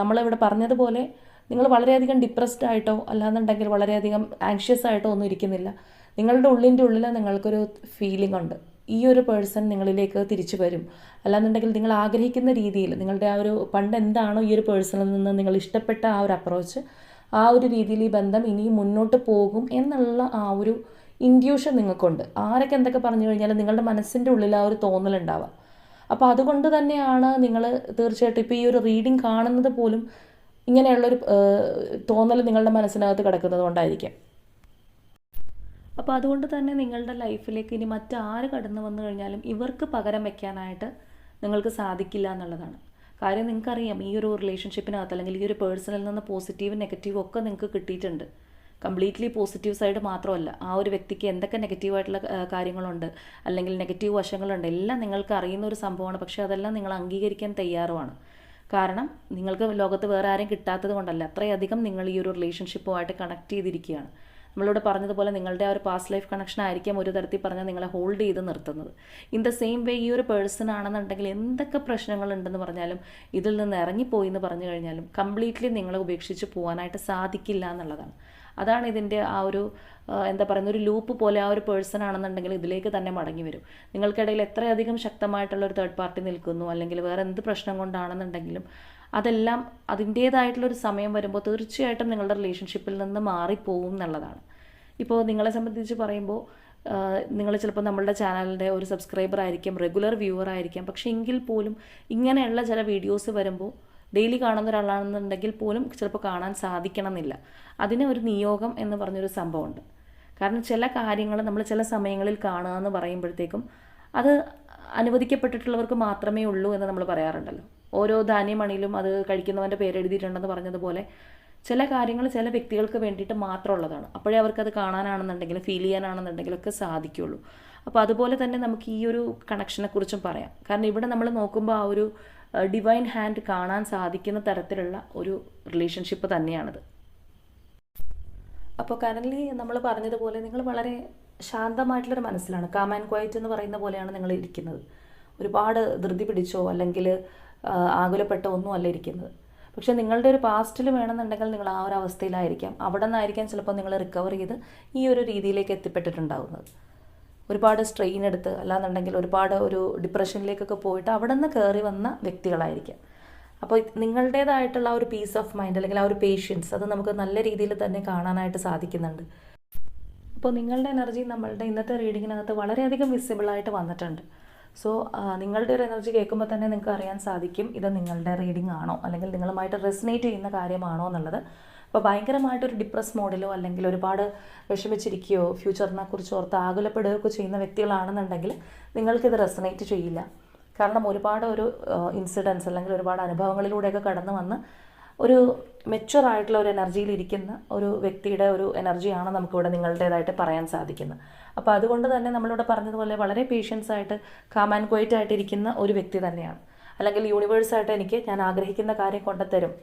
നമ്മളിവിടെ പറഞ്ഞതുപോലെ നിങ്ങൾ വളരെയധികം ഡിപ്രസ്ഡ് ആയിട്ടോ അല്ലാന്നുണ്ടെങ്കിൽ വളരെയധികം ആങ്ഷ്യസ് ആയിട്ടോ ഒന്നും ഇരിക്കുന്നില്ല. നിങ്ങളുടെ ഉള്ളിന്റെ ഉള്ളിൽ നിങ്ങൾക്കൊരു ഫീലിംഗ് ഉണ്ട്. ഈ ഒരു പേഴ്സൺ നിങ്ങളിലേക്ക് തിരിച്ചു വരും. അല്ലാന്നുണ്ടെങ്കിൽ നിങ്ങൾ ആഗ്രഹിക്കുന്ന രീതിയിൽ നിങ്ങളുടെ ആ ഒരു പണ്ട് എന്താണോ ഈ ഒരു പേഴ്സണിൽ നിന്ന് നിങ്ങൾ ഇഷ്ടപ്പെട്ട ആ ഒരു അപ്രോച്ച് ആ ഒരു രീതിയിൽ ഈ ബന്ധം ഇനിയും മുന്നോട്ട് പോകും എന്നുള്ള ആ ഒരു ഇൻഡ്യൂഷൻ നിങ്ങൾക്കുണ്ട്. ആരൊക്കെ എന്തൊക്കെ പറഞ്ഞു കഴിഞ്ഞാൽ നിങ്ങളുടെ മനസ്സിന്റെ ഉള്ളിൽ ആ ഒരു തോന്നലുണ്ടാവുക അപ്പോൾ അതുകൊണ്ട് തന്നെയാണ് നിങ്ങൾ തീർച്ചയായിട്ടും ഇപ്പോൾ ഈ ഒരു റീഡിങ് കാണുന്നത് പോലും ഇങ്ങനെയുള്ളൊരു തോന്നൽ നിങ്ങളുടെ മനസ്സിനകത്ത് കിടക്കുന്നത് കൊണ്ടായിരിക്കാം. അപ്പോൾ അതുകൊണ്ട് തന്നെ നിങ്ങളുടെ ലൈഫിലേക്ക് ഇനി മറ്റാര് കടന്നു വന്നു കഴിഞ്ഞാലും ഇവർക്ക് പകരം വെക്കാനായിട്ട് നിങ്ങൾക്ക് സാധിക്കില്ല എന്നുള്ളതാണ്. കാര്യം നിങ്ങൾക്കറിയാം ഈ ഒരു റിലേഷൻഷിപ്പിനകത്ത് അല്ലെങ്കിൽ ഈ ഒരു പേഴ്സണിൽ നിന്ന് പോസിറ്റീവ് നെഗറ്റീവ് ഒക്കെ നിങ്ങൾക്ക് കിട്ടിയിട്ടുണ്ട്. കംപ്ലീറ്റ്ലി പോസിറ്റീവ് സൈഡ് മാത്രമല്ല. ആ ഒരു വ്യക്തിക്ക് എന്തൊക്കെ നെഗറ്റീവായിട്ടുള്ള കാര്യങ്ങളുണ്ട് അല്ലെങ്കിൽ നെഗറ്റീവ് വശങ്ങളുണ്ട് എല്ലാം നിങ്ങൾക്ക് അറിയുന്ന ഒരു സംഭവമാണ്. പക്ഷേ അതെല്ലാം നിങ്ങൾ അംഗീകരിക്കാൻ തയ്യാറുമാണ്. കാരണം നിങ്ങൾക്ക് ലോകത്ത് വേറെ ആരും കിട്ടാത്തത് കൊണ്ടല്ല. അത്രയധികം നിങ്ങൾ ഈ ഒരു റിലേഷൻഷിപ്പുമായിട്ട് കണക്ട് ചെയ്തിരിക്കുകയാണ്. നമ്മളിവിടെ പറഞ്ഞതുപോലെ നിങ്ങളുടെ ആ ഒരു പാസ്റ്റ് ലൈഫ് കണക്ഷൻ ആയിരിക്കാം ഒരു തരത്തിൽ പറഞ്ഞാൽ നിങ്ങളെ ഹോൾഡ് ചെയ്ത് നിർത്തുന്നത്. ഇൻ ദ സെയിം വേ ഈ ഒരു പേഴ്സൺ ആണെന്നുണ്ടെങ്കിൽ എന്തൊക്കെ പ്രശ്നങ്ങളുണ്ടെന്ന് പറഞ്ഞാലും ഇതിൽ നിന്ന് ഇറങ്ങിപ്പോയി എന്ന് പറഞ്ഞു കഴിഞ്ഞാലും കംപ്ലീറ്റ്ലി നിങ്ങളെ ഉപേക്ഷിച്ച് പോകാനായിട്ട് സാധിക്കില്ല എന്നുള്ളതാണ്. അതാണ് ഇതിന്റെ ആ ഒരു എന്താ പറയുന്ന ഒരു ലൂപ്പ് പോലെ ആ ഒരു പേഴ്സൺ ആണെന്നുണ്ടെങ്കിൽ ഇതിലേക്ക് തന്നെ മടങ്ങി വരും. നിങ്ങൾക്കിടയിൽ എത്രയധികം ശക്തമായിട്ടുള്ള ഒരു തേർഡ് പാർട്ടി നിൽക്കുന്നു അല്ലെങ്കിൽ വേറെ എന്ത് പ്രശ്നം കൊണ്ടാണെന്നുണ്ടെങ്കിലും അതെല്ലാം അതിന്റേതായിട്ടുള്ളൊരു സമയം വരുമ്പോൾ തീർച്ചയായിട്ടും നിങ്ങളുടെ റിലേഷൻഷിപ്പിൽ നിന്ന് മാറിപ്പോവും എന്നുള്ളതാണ്. ഇപ്പോൾ നിങ്ങളെ സംബന്ധിച്ച് പറയുമ്പോൾ നിങ്ങൾ ചിലപ്പോൾ നമ്മളുടെ ചാനലിന്റെ ഒരു സബ്സ്ക്രൈബർ ആയിരിക്കാം റെഗുലർ വ്യൂവർ ആയിരിക്കാം പക്ഷേ എങ്കിൽ പോലും ഇങ്ങനെയുള്ള ചില വീഡിയോസ് വരുമ്പോൾ ഡെയിലി കാണുന്ന ഒരാളാണെന്നുണ്ടെങ്കിൽ പോലും ചിലപ്പോൾ കാണാൻ സാധിക്കണമെന്നില്ല. അതിന് ഒരു നിയോഗം എന്ന് പറഞ്ഞൊരു സംഭവമുണ്ട്. കാരണം ചില കാര്യങ്ങൾ നമ്മൾ ചില സമയങ്ങളിൽ കാണുക എന്ന് പറയുമ്പോഴത്തേക്കും അത് അനുവദിക്കപ്പെട്ടിട്ടുള്ളവർക്ക് മാത്രമേ ഉള്ളൂ എന്ന് നമ്മൾ പറയാറുണ്ടല്ലോ. ഓരോ ധാന്യമണിയിലും അത് കഴിക്കുന്നവന്റെ പേരെഴുതിയിട്ടുണ്ടെന്ന് പറഞ്ഞതുപോലെ ചില കാര്യങ്ങൾ ചില വ്യക്തികൾക്ക് വേണ്ടിയിട്ട് മാത്രമുള്ളതാണ്. അപ്പോഴേ അവർക്കത് കാണാനാണെന്നുണ്ടെങ്കിലും ഫീൽ ചെയ്യാനാണെന്നുണ്ടെങ്കിലും ഒക്കെ സാധിക്കുള്ളൂ അപ്പോൾ അതുപോലെ തന്നെ നമുക്ക് ഈ ഒരു കണക്ഷനെക്കുറിച്ചും പറയാം. കാരണം ഇവിടെ നമ്മൾ നോക്കുമ്പോൾ ആ ഒരു ഡിവൈൻ ഹാൻഡ് കാണാൻ സാധിക്കുന്ന തരത്തിലുള്ള ഒരു റിലേഷൻഷിപ്പ് തന്നെയാണത്. അപ്പോൾ കറൻലി നമ്മൾ പറഞ്ഞതുപോലെ നിങ്ങൾ വളരെ ശാന്തമായിട്ടുള്ളൊരു മനസ്സിലാണ്. കാം ആൻഡ് ക്വയറ്റ് എന്ന് പറയുന്ന പോലെയാണ് നിങ്ങൾ ഇരിക്കുന്നത്. ഒരുപാട് ധൃതി പിടിച്ചോ അല്ലെങ്കിൽ ആകുലപ്പെട്ട ആകുലപ്പെട്ടോ ഒന്നും അല്ല ഇരിക്കുന്നത്. പക്ഷേ നിങ്ങളുടെ ഒരു പാസ്റ്റിൽ വേണമെന്നുണ്ടെങ്കിൽ നിങ്ങൾ ആ ഒരു അവസ്ഥയിലായിരിക്കാം. അവിടെ നിന്നായിരിക്കാം ചിലപ്പോൾ നിങ്ങൾ റിക്കവർ ചെയ്ത് ഈ ഒരു രീതിയിലേക്ക് എത്തിപ്പെട്ടിട്ടുണ്ടാവുന്നത്. ഒരുപാട് സ്ട്രെയിൻ എടുത്ത് അല്ലാന്നുണ്ടെങ്കിൽ ഒരുപാട് ഒരു ഡിപ്രഷനിലേക്കൊക്കെ പോയിട്ട് അവിടെ നിന്ന് കയറി വന്ന വ്യക്തികളായിരിക്കാം. അപ്പോൾ നിങ്ങളുടേതായിട്ടുള്ള ആ ഒരു പീസ് ഓഫ് മൈൻഡ് അല്ലെങ്കിൽ ആ ഒരു പേഷ്യൻസ് അത് നമുക്ക് നല്ല രീതിയിൽ തന്നെ കാണാനായിട്ട് സാധിക്കുന്നുണ്ട്. അപ്പോൾ നിങ്ങളുടെ എനർജി നമ്മളുടെ ഇന്നത്തെ റീഡിങ്ങിനകത്ത് വളരെയധികം വിസിബിളായിട്ട് വന്നിട്ടുണ്ട്. സോ നിങ്ങളുടെ ഒരു എനർജി കേൾക്കുമ്പോൾ തന്നെ നിങ്ങൾക്ക് അറിയാൻ സാധിക്കും ഇത് നിങ്ങളുടെ റീഡിംഗ് ആണോ അല്ലെങ്കിൽ നിങ്ങളുമായിട്ട് റെസിനേറ്റ് ചെയ്യുന്ന കാര്യമാണോ എന്നുള്ളത്. അപ്പോൾ ഭയങ്കരമായിട്ടൊരു ഡിപ്രസ് മോഡിലോ അല്ലെങ്കിൽ ഒരുപാട് വിഷമിച്ചിരിക്കുകയോ ഫ്യൂച്ചറിനെ കുറിച്ച് ഓർത്ത് ആകുലപ്പെടുകയൊക്കെ ചെയ്യുന്ന വ്യക്തികളാണെന്നുണ്ടെങ്കിൽ നിങ്ങൾക്കിത് റെസനേറ്റ് ചെയ്യില്ല. കാരണം ഒരുപാട് ഒരു ഇൻസിഡൻസ് അല്ലെങ്കിൽ ഒരുപാട് അനുഭവങ്ങളിലൂടെയൊക്കെ കടന്നു വന്ന് ഒരു മെച്വർ ആയിട്ടുള്ള ഒരു എനർജിയിൽ ഇരിക്കുന്ന ഒരു വ്യക്തിയുടെ ഒരു എനർജിയാണ് നമുക്കിവിടെ നിങ്ങളുടേതായിട്ട് പറയാൻ സാധിക്കുന്നത്. അപ്പോൾ അതുകൊണ്ട് തന്നെ നമ്മളിവിടെ പറഞ്ഞതുപോലെ വളരെ പേഷ്യൻസ് ആയിട്ട് കാം ആൻഡ് ക്വയറ്റ് ആയിട്ടിരിക്കുന്ന ഒരു വ്യക്തി തന്നെയാണ്. അല്ലെങ്കിൽ യൂണിവേഴ്സായിട്ട് എനിക്ക് ഞാൻ ആഗ്രഹിക്കുന്ന കാര്യം കൊണ്ടുത്തരും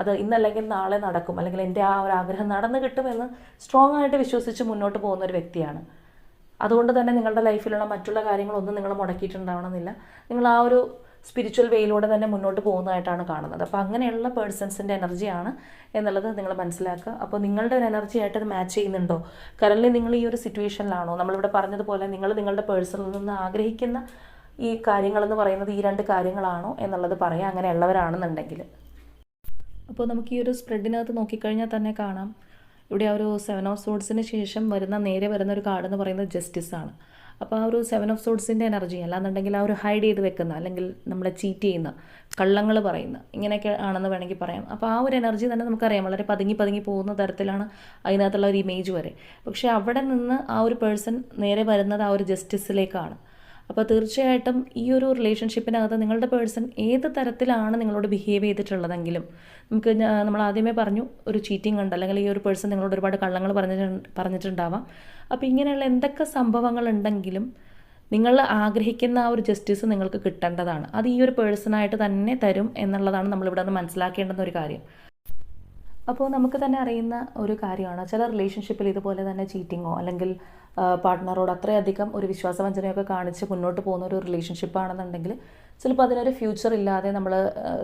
അത് ഇന്നല്ലെങ്കിൽ നാളെ നടക്കും. അല്ലെങ്കിൽ എന്റെ ആ ഒരു ആഗ്രഹം നടന്നു കിട്ടുമെന്ന് സ്ട്രോങ് ആയിട്ട് വിശ്വസിച്ച് മുന്നോട്ട് പോകുന്ന ഒരു വ്യക്തിയാണ്. അതുകൊണ്ട് തന്നെ നിങ്ങളുടെ ലൈഫിലുള്ള മറ്റുള്ള കാര്യങ്ങളൊന്നും നിങ്ങൾ മുടക്കിയിട്ടുണ്ടാവണമെന്നില്ല. നിങ്ങൾ ആ ഒരു സ്പിരിച്വൽ വേയിലൂടെ തന്നെ മുന്നോട്ട് പോകുന്നതായിട്ടാണ് കാണുന്നത്. അപ്പോൾ അങ്ങനെയുള്ള പേഴ്സൺസിന്റെ എനർജിയാണ് എന്നുള്ളത് നിങ്ങൾ മനസ്സിലാക്കുക. അപ്പോൾ നിങ്ങളുടെ ഒരു എനർജി ആയിട്ട് അത് മാച്ച് ചെയ്യുന്നുണ്ടോ? കറൻലി നിങ്ങൾ ഈ ഒരു സിറ്റുവേഷനിലാണോ നമ്മളിവിടെ പറഞ്ഞതുപോലെ നിങ്ങൾ നിങ്ങളുടെ പേഴ്സണിൽ നിന്ന് ആഗ്രഹിക്കുന്ന ഈ കാര്യങ്ങളെന്ന് പറയുന്നത് ഈ രണ്ട് കാര്യങ്ങളാണോ എന്നുള്ളത് പറയാം. അങ്ങനെയുള്ളവരാണെന്നുണ്ടെങ്കിൽ. അപ്പോൾ നമുക്ക് ഈ ഒരു സ്പ്രെഡിനകത്ത് നോക്കിക്കഴിഞ്ഞാൽ തന്നെ കാണാം. ഇവിടെ ആ ഒരു സെവൻ ഓഫ് സോഡ്സിന് ശേഷം വരുന്ന നേരെ വരുന്ന ഒരു കാർഡ് എന്ന് പറയുന്നത് ജസ്റ്റിസ് ആണ്. അപ്പോൾ ആ ഒരു സെവൻ ഓഫ് സോഡ്സിന്റെ എനർജി അല്ലാന്നുണ്ടെങ്കിൽ ആ ഒരു ഹൈഡ് ചെയ്ത് വെക്കുന്ന അല്ലെങ്കിൽ നമ്മളെ ചീറ്റ് ചെയ്യുന്ന കള്ളങ്ങൾ പറയുന്ന ഇങ്ങനെയൊക്കെ ആണെന്ന് വേണമെങ്കിൽ പറയാം. അപ്പോൾ ആ ഒരു എനർജി തന്നെ നമുക്കറിയാം. വളരെ പതുങ്ങി പതുങ്ങി പോകുന്ന തരത്തിലാണ് അതിനകത്തുള്ള ഒരു ഇമേജ് വരെ. പക്ഷേ അവിടെ നിന്ന് ആ ഒരു പേഴ്സൺ നേരെ വരുന്നത് ആ ഒരു ജസ്റ്റിസിലേക്കാണ് അപ്പോൾ തീർച്ചയായിട്ടും ഈ ഒരു റിലേഷൻഷിപ്പിനകത്ത് നിങ്ങളുടെ പേഴ്സൺ ഏത് തരത്തിലാണ് നിങ്ങളോട് ബിഹേവ് ചെയ്തിട്ടുള്ളതെങ്കിലും നമുക്ക് നമ്മൾ ആദ്യമേ പറഞ്ഞു ഒരു ചീറ്റിംഗ് ഉണ്ട് അല്ലെങ്കിൽ ഈ ഒരു പേഴ്സൺ നിങ്ങളോട് ഒരുപാട് കള്ളങ്ങൾ പറഞ്ഞിട്ട് പറഞ്ഞിട്ടുണ്ടാവാം. അപ്പോൾ ഇങ്ങനെയുള്ള എന്തൊക്കെ സംഭവങ്ങൾ ഉണ്ടെങ്കിലും നിങ്ങൾ ആഗ്രഹിക്കുന്ന ആ ഒരു ജസ്റ്റിസ് നിങ്ങൾക്ക് കിട്ടേണ്ടതാണ്. അത് ഈ ഒരു പേഴ്സണായിട്ട് തന്നെ തരും എന്നുള്ളതാണ് നമ്മളിവിടെ നിന്ന് മനസ്സിലാക്കേണ്ടുന്ന ഒരു കാര്യം. അപ്പോൾ നമുക്ക് തന്നെ അറിയുന്ന ഒരു കാര്യമാണ് ചില റിലേഷൻഷിപ്പിൽ ഇതുപോലെ തന്നെ ചീറ്റിങ്ങോ അല്ലെങ്കിൽ പാർട്ട്ണറോട് അത്രയധികം ഒരു വിശ്വാസവഞ്ചനയൊക്കെ കാണിച്ച് മുന്നോട്ട് പോകുന്ന ഒരു റിലേഷൻഷിപ്പ് ആണെന്നുണ്ടെങ്കിൽ ചിലപ്പോൾ അതിനൊരു ഫ്യൂച്ചർ ഇല്ലാതെ നമ്മൾ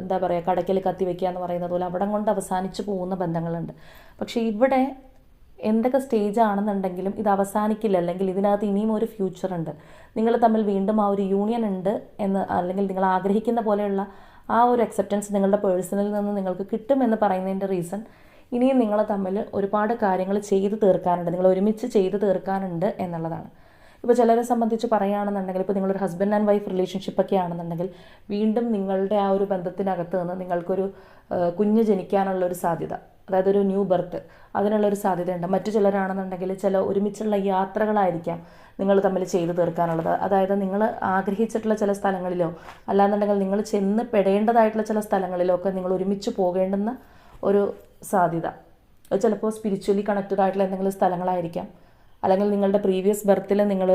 എന്താ പറയുക കടയ്ക്കൽ കത്തി വെക്കുക എന്ന് പറയുന്നത് പോലെ അവിടം കൊണ്ട് അവസാനിച്ച് പോകുന്ന ബന്ധങ്ങളുണ്ട്. പക്ഷേ ഇവിടെ എന്തൊക്കെ സ്റ്റേജ് ആണെന്നുണ്ടെങ്കിലും ഇത് അവസാനിക്കില്ല അല്ലെങ്കിൽ ഇതിനകത്ത് ഇനിയും ഒരു ഫ്യൂച്ചർ ഉണ്ട്. നിങ്ങൾ തമ്മിൽ വീണ്ടും ആ ഒരു യൂണിയൻ ഉണ്ട് എന്ന് അല്ലെങ്കിൽ നിങ്ങൾ ആഗ്രഹിക്കുന്ന പോലെയുള്ള ആ ഒരു അക്സെപ്റ്റൻസ് നിങ്ങളുടെ പേഴ്സണിൽ നിന്ന് നിങ്ങൾക്ക് കിട്ടുമെന്ന് പറയുന്നതിന്റെ റീസൺ ഇനിയും നിങ്ങൾ തമ്മിൽ ഒരുപാട് കാര്യങ്ങൾ ചെയ്ത് തീർക്കാനുണ്ട്. നിങ്ങൾ ഒരുമിച്ച് ചെയ്ത് തീർക്കാനുണ്ട് എന്നുള്ളതാണ്. ഇപ്പോൾ ചിലരെ സംബന്ധിച്ച് പറയുകയാണെന്നുണ്ടെങ്കിൽ ഇപ്പോൾ നിങ്ങളൊരു ഹസ്ബൻഡ് ആൻഡ് വൈഫ് റിലേഷൻഷിപ്പ് ഒക്കെ ആണെന്നുണ്ടെങ്കിൽ വീണ്ടും നിങ്ങളുടെ ആ ഒരു ബന്ധത്തിനകത്ത് നിന്ന് നിങ്ങൾക്കൊരു കുഞ്ഞ് ജനിക്കാനുള്ള ഒരു സാധ്യത അതായത് ഒരു ന്യൂ ബർത്ത് അതിനുള്ളൊരു സാധ്യതയുണ്ട്. മറ്റു ചിലരാണെന്നുണ്ടെങ്കിൽ ചില ഒരുമിച്ചുള്ള യാത്രകളായിരിക്കാം. നിങ്ങൾ തമ്മിൽ ചെയ്തു തീർക്കാനുള്ളത്. അതായത് നിങ്ങൾ ആഗ്രഹിച്ചിട്ടുള്ള ചില സ്ഥലങ്ങളിലോ അല്ലാന്നുണ്ടെങ്കിൽ നിങ്ങൾ ചെന്ന് പെടേണ്ടതായിട്ടുള്ള ചില സ്ഥലങ്ങളിലോ ഒക്കെ നിങ്ങൾ ഒരുമിച്ച് പോകേണ്ടുന്ന ഒരു സാധ്യത. ചിലപ്പോൾ സ്പിരിച്വലി കണക്റ്റഡ് ആയിട്ടുള്ള എന്തെങ്കിലും സ്ഥലങ്ങളായിരിക്കാം. അല്ലെങ്കിൽ നിങ്ങളുടെ പ്രീവിയസ് ബർത്തിൽ നിങ്ങൾ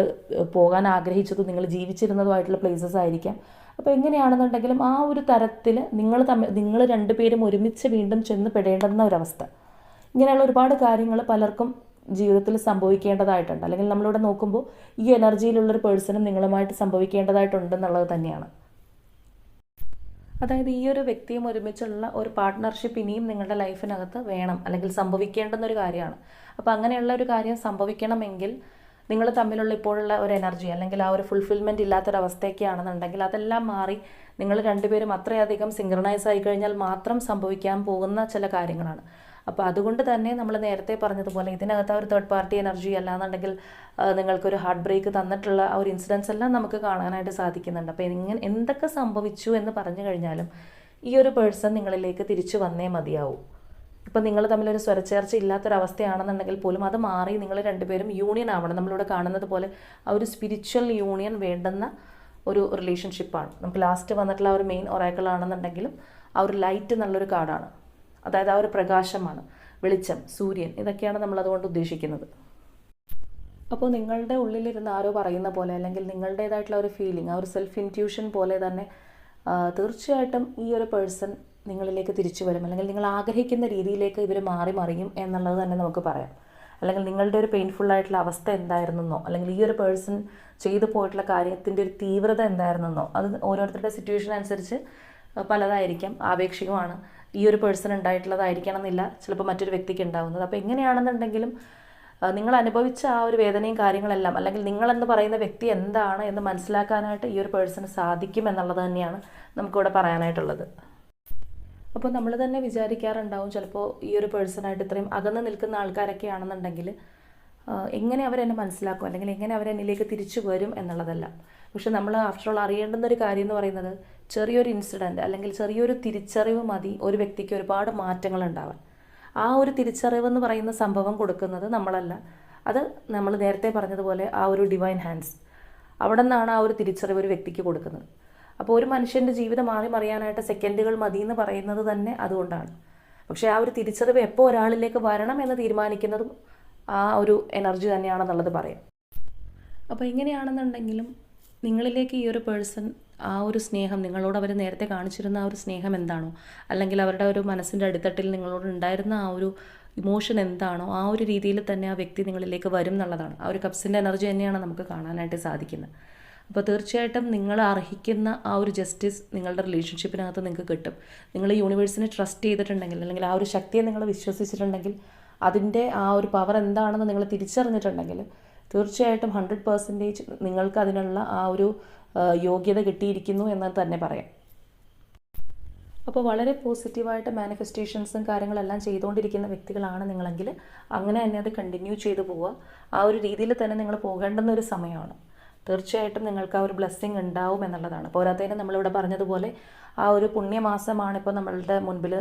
പോകാൻ ആഗ്രഹിച്ചതും നിങ്ങൾ ജീവിച്ചിരുന്നതുമായിട്ടുള്ള പ്ലേസസ് ആയിരിക്കാം. അപ്പോൾ എങ്ങനെയാണെന്നുണ്ടെങ്കിലും ആ ഒരു തരത്തിൽ നിങ്ങൾ തമ്മിൽ നിങ്ങൾ രണ്ടുപേരും ഒരുമിച്ച് വീണ്ടും ചെന്ന് പെടേണ്ടുന്ന ഒരവസ്ഥ. ഇങ്ങനെയുള്ള ഒരുപാട് കാര്യങ്ങൾ പലർക്കും ജീവിതത്തിൽ സംഭവിക്കേണ്ടതായിട്ടുണ്ട്. അല്ലെങ്കിൽ നമ്മളിവിടെ നോക്കുമ്പോൾ ഈ എനർജിയിലുള്ളൊരു പേഴ്സണും നിങ്ങളുമായിട്ട് സംഭവിക്കേണ്ടതായിട്ടുണ്ടെന്നുള്ളത് തന്നെയാണ്. അതായത് ഈ ഒരു വ്യക്തിയും ഒരുമിച്ചുള്ള ഒരു പാർട്ട്ണർഷിപ്പ് ഇനിയും നിങ്ങളുടെ ലൈഫിനകത്ത് വേണം. അല്ലെങ്കിൽ സംഭവിക്കേണ്ടുന്ന ഒരു കാര്യമാണ്. അപ്പോൾ അങ്ങനെയുള്ള ഒരു കാര്യം സംഭവിക്കണമെങ്കിൽ നിങ്ങൾ തമ്മിലുള്ള ഇപ്പോഴുള്ള ഒരു എനർജി അല്ലെങ്കിൽ ആ ഒരു ഫുൾഫിൽമെന്റ് ഇല്ലാത്തൊരവസ്ഥയൊക്കെയാണെന്നുണ്ടെങ്കിൽ അതെല്ലാം മാറി നിങ്ങൾ രണ്ടുപേരും അത്രയധികം സിങ്ക്രണൈസ് ആയി കഴിഞ്ഞാൽ മാത്രം സംഭവിക്കാൻ പോകുന്ന ചില കാര്യങ്ങളാണ്. അപ്പോൾ അതുകൊണ്ട് തന്നെ നമ്മൾ നേരത്തെ പറഞ്ഞതുപോലെ ഇതിനകത്ത് ഒരു തേർഡ് പാർട്ടി എനർജി അല്ലാന്നുണ്ടെങ്കിൽ നിങ്ങൾക്കൊരു ഹാർട്ട് ബ്രേക്ക് തന്നിട്ടുള്ള ആ ഒരു ഇൻസിഡൻസ് എല്ലാം നമുക്ക് കാണാനായിട്ട് സാധിക്കുന്നുണ്ട്. അപ്പോൾ ഇങ്ങനെ എന്തൊക്കെ സംഭവിച്ചു എന്ന് പറഞ്ഞു കഴിഞ്ഞാലും ഈ ഒരു പേഴ്സൺ നിങ്ങളിലേക്ക് തിരിച്ചു വന്നേ മതിയാവൂ. ഇപ്പം നിങ്ങൾ തമ്മിലൊരു സ്വരച്ചേർച്ച ഇല്ലാത്തൊരവസ്ഥയാണെന്നുണ്ടെങ്കിൽ പോലും അത് മാറി നിങ്ങൾ രണ്ടുപേരും യൂണിയൻ ആവണം. നമ്മളിവിടെ കാണുന്നത് പോലെ ആ ഒരു സ്പിരിച്വൽ യൂണിയൻ വേണ്ടുന്ന ഒരു റിലേഷൻഷിപ്പാണ് നമുക്ക് ലാസ്റ്റ് വന്നിട്ടുള്ള ആ ഒരു മെയിൻ ഒറാക്കളാണെന്നുണ്ടെങ്കിലും ആ ഒരു ലൈറ്റ് എന്നുള്ളൊരു കാർഡാണ് അതായത് ആ ഒരു പ്രകാശമാണ് വെളിച്ചം സൂര്യൻ ഇതൊക്കെയാണ് നമ്മൾ അതുകൊണ്ട് ഉദ്ദേശിക്കുന്നത്. അപ്പോൾ നിങ്ങളുടെ ഉള്ളിലിരുന്ന് ആരോ പറയുന്ന പോലെ അല്ലെങ്കിൽ നിങ്ങളുടേതായിട്ടുള്ള ഒരു ഫീലിംഗ് ആ ഒരു സെൽഫ് ഇന്റ്യൂഷൻ പോലെ തന്നെ തീർച്ചയായിട്ടും ഈ ഒരു പേഴ്സൺ നിങ്ങളിലേക്ക് തിരിച്ചു വരും. അല്ലെങ്കിൽ നിങ്ങൾ ആഗ്രഹിക്കുന്ന രീതിയിലേക്ക് ഇവർ മാറി മറിയും എന്നുള്ളത് തന്നെ നമുക്ക് പറയാം. അല്ലെങ്കിൽ നിങ്ങളുടെ ഒരു പെയിൻഫുൾ ആയിട്ടുള്ള അവസ്ഥ എന്തായിരുന്നോ അല്ലെങ്കിൽ ഈ ഒരു പേഴ്സൺ ചെയ്തു പോയിട്ടുള്ള കാര്യത്തിന്റെ ഒരു തീവ്രത എന്തായിരുന്നോ അത് ഓരോരുത്തരുടെ സിറ്റുവേഷൻ അനുസരിച്ച് പലതായിരിക്കാം ആപേക്ഷികമാണ്. ഈ ഒരു പേഴ്സൺ ഉണ്ടായിട്ടുള്ളതായിരിക്കണം എന്നില്ല ചിലപ്പോൾ മറ്റൊരു വ്യക്തിക്ക് ഉണ്ടാവുന്നത്. അപ്പോൾ എങ്ങനെയാണെന്നുണ്ടെങ്കിലും നിങ്ങൾ അനുഭവിച്ച ആ ഒരു വേദനയും കാര്യങ്ങളെല്ലാം അല്ലെങ്കിൽ നിങ്ങളെന്ന് പറയുന്ന വ്യക്തി എന്താണ് എന്ന് മനസ്സിലാക്കാനായിട്ട് ഈ ഒരു പേഴ്സണ് സാധിക്കും എന്നുള്ളത് തന്നെയാണ് നമുക്കിവിടെ പറയാനായിട്ടുള്ളത്. അപ്പോൾ നമ്മൾ തന്നെ വിചാരിക്കാറുണ്ടാവും ചിലപ്പോൾ ഈ ഒരു പേഴ്സണായിട്ട് ഇത്രയും അകന്ന് നിൽക്കുന്ന ആൾക്കാരൊക്കെ ആണെന്നുണ്ടെങ്കിൽ എങ്ങനെ അവരെന്നെ മനസ്സിലാക്കും? അല്ലെങ്കിൽ എങ്ങനെ അവരെന്നിലേക്ക് തിരിച്ചു വരും എന്നുള്ളതല്ല. പക്ഷെ നമ്മൾ ആഫ്റ്റർ ഓൾ അറിയേണ്ടുന്ന ഒരു കാര്യം എന്ന് പറയുന്നത് ചെറിയൊരു ഇൻസിഡന്റ് അല്ലെങ്കിൽ ചെറിയൊരു തിരിച്ചറിവ് മതി ഒരു വ്യക്തിക്ക് ഒരുപാട് മാറ്റങ്ങൾ ഉണ്ടാവാൻ. ആ ഒരു തിരിച്ചറിവ് എന്ന് പറയുന്ന സംഭവം കൊടുക്കുന്നത് നമ്മളല്ല. അത് നമ്മൾ നേരത്തെ പറഞ്ഞതുപോലെ ആ ഒരു ഡിവൈൻ ഹാൻഡ്സ് അവിടെ നിന്നാണ് ആ ഒരു തിരിച്ചറിവ് ഒരു വ്യക്തിക്ക് കൊടുക്കുന്നത്. അപ്പോൾ ഒരു മനുഷ്യന്റെ ജീവിതം മാറി മറിയാനായിട്ട് സെക്കൻഡുകൾ മതി എന്ന് പറയുന്നത് തന്നെ അതുകൊണ്ടാണ്. പക്ഷേ ആ ഒരു തിരിച്ചറിവ് എപ്പോൾ ഒരാളിലേക്ക് വരണം എന്ന് തീരുമാനിക്കുന്നതും ആ ഒരു എനർജി തന്നെയാണെന്നുള്ളത് പറയാം. അപ്പോൾ എങ്ങനെയാണെന്നുണ്ടെങ്കിലും നിങ്ങളിലേക്ക് ഈ ഒരു പേഴ്സൺ ആ ഒരു സ്നേഹം നിങ്ങളോട് അവർ നേരത്തെ കാണിച്ചിരുന്ന ആ ഒരു സ്നേഹം എന്താണോ? അല്ലെങ്കിൽ അവരുടെ ഒരു മനസ്സിന്റെ അടിത്തട്ടിൽ നിങ്ങളോട് ഉണ്ടായിരുന്ന ആ ഒരു ഇമോഷൻ എന്താണോ? ആ ഒരു രീതിയിൽ തന്നെ ആ വ്യക്തി നിങ്ങളിലേക്ക് വരും എന്നുള്ളതാണ്. ആ ഒരു കപ്സിന്റെ എനർജി തന്നെയാണ് നമുക്ക് കാണാനായിട്ട് സാധിക്കുന്നത്. അപ്പോൾ തീർച്ചയായിട്ടും നിങ്ങൾ അർഹിക്കുന്ന ആ ഒരു ജസ്റ്റിസ് നിങ്ങളുടെ റിലേഷൻഷിപ്പിനകത്ത് നിങ്ങൾക്ക് കിട്ടും. നിങ്ങൾ യൂണിവേഴ്സിനെ ട്രസ്റ്റ് ചെയ്തിട്ടുണ്ടെങ്കിൽ അല്ലെങ്കിൽ ആ ഒരു ശക്തിയെ നിങ്ങൾ വിശ്വസിച്ചിട്ടുണ്ടെങ്കിൽ അതിന്റെ ആ ഒരു പവർ എന്താണെന്ന് നിങ്ങൾ തിരിച്ചറിഞ്ഞിട്ടുണ്ടെങ്കിൽ തീർച്ചയായിട്ടും ഹൺഡ്രഡ് പെർസെന്റേജ് നിങ്ങൾക്ക് അതിനുള്ള ആ ഒരു യോഗ്യത കിട്ടിയിരിക്കുന്നു എന്ന് തന്നെ പറയാം. അപ്പോൾ വളരെ പോസിറ്റീവായിട്ട് മാനിഫെസ്റ്റേഷൻസും കാര്യങ്ങളെല്ലാം ചെയ്തുകൊണ്ടിരിക്കുന്ന വ്യക്തികളാണ് നിങ്ങളെങ്കിൽ അങ്ങനെ തന്നെ അത് കണ്ടിന്യൂ ചെയ്തു പോവുക. ആ ഒരു രീതിയിൽ തന്നെ നിങ്ങൾ പോകേണ്ടുന്ന ഒരു സമയമാണ്. തീർച്ചയായിട്ടും നിങ്ങൾക്ക് ആ ഒരു ബ്ലെസ്സിങ് ഉണ്ടാവും എന്നുള്ളതാണ്. പോരാത്തതിന് നമ്മളിവിടെ പറഞ്ഞതുപോലെ ആ ഒരു പുണ്യമാസമാണ് ഇപ്പോൾ നമ്മളുടെ മുൻപിൽ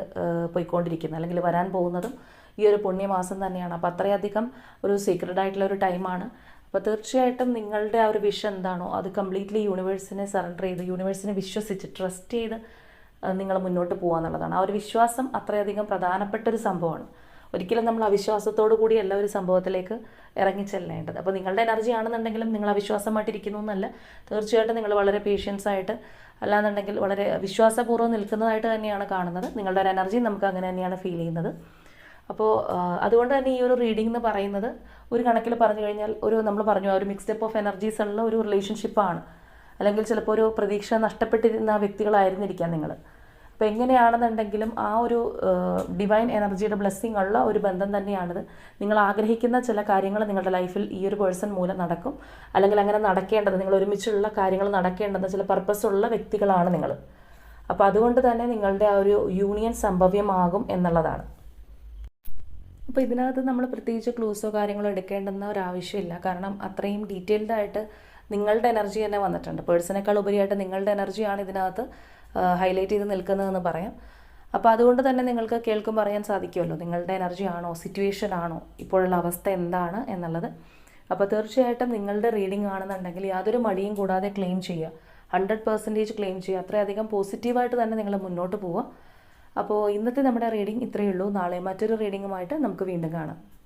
പോയിക്കൊണ്ടിരിക്കുന്നത്. അല്ലെങ്കിൽ വരാൻ പോകുന്നതും ഈ ഒരു പുണ്യമാസം തന്നെയാണ്. അപ്പോൾ അത്രയധികം ഒരു സീക്രട്ട് ആയിട്ടുള്ള ഒരു ടൈമാണ് അപ്പോൾ തീർച്ചയായിട്ടും നിങ്ങളുടെ ആ ഒരു വിഷ് എന്താണോ അത് കംപ്ലീറ്റ്ലി യൂണിവേഴ്സിനെ സറണ്ടർ ചെയ്ത് യൂണിവേഴ്സിനെ വിശ്വസിച്ച് ട്രസ്റ്റ് ചെയ്ത് നിങ്ങൾ മുന്നോട്ട് പോകുക എന്നുള്ളതാണ്. ആ ഒരു വിശ്വാസം അത്രയധികം പ്രധാനപ്പെട്ട ഒരു സംഭവമാണ്. ഒരിക്കലും നമ്മൾ അവിശ്വാസത്തോടു എല്ലാ ഒരു സംഭവത്തിലേക്ക് ഇറങ്ങിച്ചെല്ലേണ്ടത് അപ്പോൾ നിങ്ങളുടെ എനർജി ആണെന്നുണ്ടെങ്കിലും നിങ്ങൾ അവിശ്വാസമായിട്ടിരിക്കുന്നു എന്നല്ല തീർച്ചയായിട്ടും നിങ്ങൾ വളരെ പേഷ്യൻസ് ആയിട്ട് അല്ലാന്നുണ്ടെങ്കിൽ വളരെ വിശ്വാസപൂർവം നിൽക്കുന്നതായിട്ട് തന്നെയാണ് കാണുന്നത്. നിങ്ങളുടെ ഒരു എനർജി നമുക്ക് അങ്ങനെ തന്നെയാണ് ഫീൽ ചെയ്യുന്നത്. അപ്പോൾ അതുകൊണ്ട് തന്നെ ഈ ഒരു റീഡിംഗ് എന്ന് പറയുന്നത് ഒരു കണക്കിൽ പറഞ്ഞു കഴിഞ്ഞാൽ ഒരു നമ്മൾ പറഞ്ഞു ഒരു മിക്സ്ഡപ്പ് ഓഫ് എനർജീസ് ഉള്ള ഒരു റിലേഷൻഷിപ്പാണ് അല്ലെങ്കിൽ ചിലപ്പോൾ ഒരു പ്രതീക്ഷ നഷ്ടപ്പെട്ടിരുന്ന വ്യക്തികളായിരുന്നിരിക്കാം നിങ്ങൾ അപ്പോൾ എങ്ങനെയാണെന്നുണ്ടെങ്കിലും ആ ഒരു ഡിവൈൻ എനർജിയുടെ ബ്ലെസ്സിങ് ഉള്ള ഒരു ബന്ധം തന്നെയാണിത്. നിങ്ങൾ ആഗ്രഹിക്കുന്ന ചില കാര്യങ്ങൾ നിങ്ങളുടെ ലൈഫിൽ ഈ ഒരു പേഴ്സൺ മൂലം നടക്കും. അല്ലെങ്കിൽ അങ്ങനെ നടക്കേണ്ടത് നിങ്ങൾ ഒരുമിച്ചുള്ള കാര്യങ്ങൾ നടക്കേണ്ടത് ചില പർപ്പസ് ഉള്ള വ്യക്തികളാണ് നിങ്ങൾ അപ്പോൾ അതുകൊണ്ട് തന്നെ നിങ്ങളുടെ ആ ഒരു യൂണിയൻ സംഭവ്യമാകും എന്നുള്ളതാണ്. അപ്പോൾ ഇതിനകത്ത് നമ്മൾ പ്രത്യേകിച്ച് ക്ലൂസോ കാര്യങ്ങളോ എടുക്കേണ്ടെന്ന ഒരു ആവശ്യമില്ല. കാരണം അത്രയും ഡീറ്റെയിൽഡ് ആയിട്ട് നിങ്ങളുടെ എനർജി തന്നെ വന്നിട്ടുണ്ട്. പേഴ്സണേക്കാൾ ഉപരിയായിട്ട് നിങ്ങളുടെ എനർജിയാണ് ഇതിനകത്ത് ഹൈലൈറ്റ് ചെയ്ത് നിൽക്കുന്നതെന്ന് പറയാം. അപ്പോൾ അതുകൊണ്ട് തന്നെ നിങ്ങൾക്ക് കേൾക്കും പറയാൻ സാധിക്കുമല്ലോ. നിങ്ങളുടെ എനർജി ആണോ സിറ്റുവേഷൻ ആണോ ഇപ്പോഴുള്ള അവസ്ഥ എന്താണ് എന്നുള്ളത്. അപ്പോൾ തീർച്ചയായിട്ടും നിങ്ങളുടെ റീഡിംഗ് ആണെന്നുണ്ടെങ്കിൽ യാതൊരു മടിയും കൂടാതെ ക്ലെയിം ചെയ്യുക. ഹൺഡ്രഡ് പെർസെന്റേജ് ക്ലെയിം ചെയ്യുക. അത്രയധികം പോസിറ്റീവായിട്ട് തന്നെ നിങ്ങൾ മുന്നോട്ട് പോവുക. അപ്പോൾ ഇന്നത്തെ നമ്മുടെ റീഡിംഗ് ഇത്രയേ ഉള്ളൂ. നാളെ മറ്റൊരു റീഡിങ്ങുമായിട്ട് നമുക്ക് വീണ്ടും കാണാം.